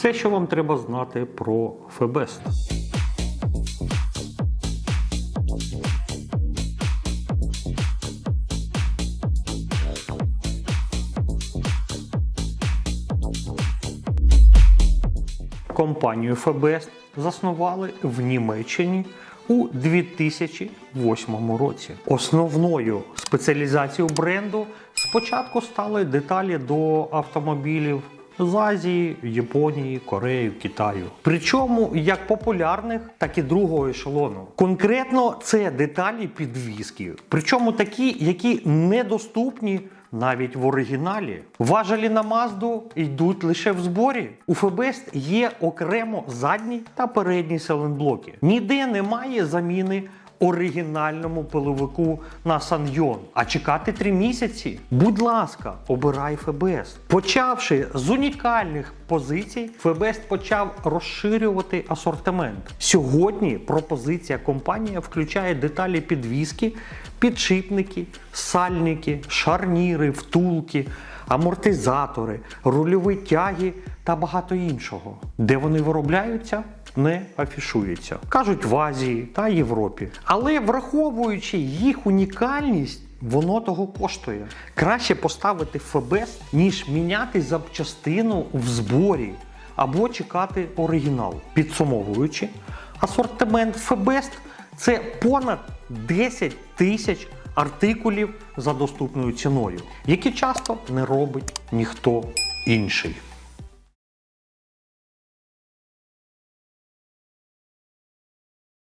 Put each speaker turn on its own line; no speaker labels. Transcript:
Все, що вам треба знати про Фебест. Компанію Фебест заснували в Німеччині у 2008 році. Основною спеціалізацією бренду спочатку стали деталі до автомобілів з Азії, Японії, Кореї, Китаю. Причому як популярних, так і другого ешелону. Конкретно це деталі підвіски. Причому такі, які недоступні навіть в оригіналі. Важелі на Мазду йдуть лише в зборі. У Фебест є окремо задні та передні селенблоки. Ніде немає заміни оригінальному пиловику на Саньйон. А чекати три місяці? Будь ласка, обирай Фебест. Почавши з унікальних позицій, Фебест почав розширювати асортимент. Сьогодні пропозиція компанії включає деталі підвіски, підшипники, сальники, шарніри, втулки, амортизатори, рульові тяги та багато іншого. Де вони виробляються? Не афішується. Кажуть в Азії та Європі. Але враховуючи їх унікальність, воно того коштує. Краще поставити Фебест, ніж міняти запчастину в зборі або чекати оригінал. Підсумовуючи, асортимент Фебест це понад 10 тисяч артикулів за доступною ціною, які часто не робить ніхто інший.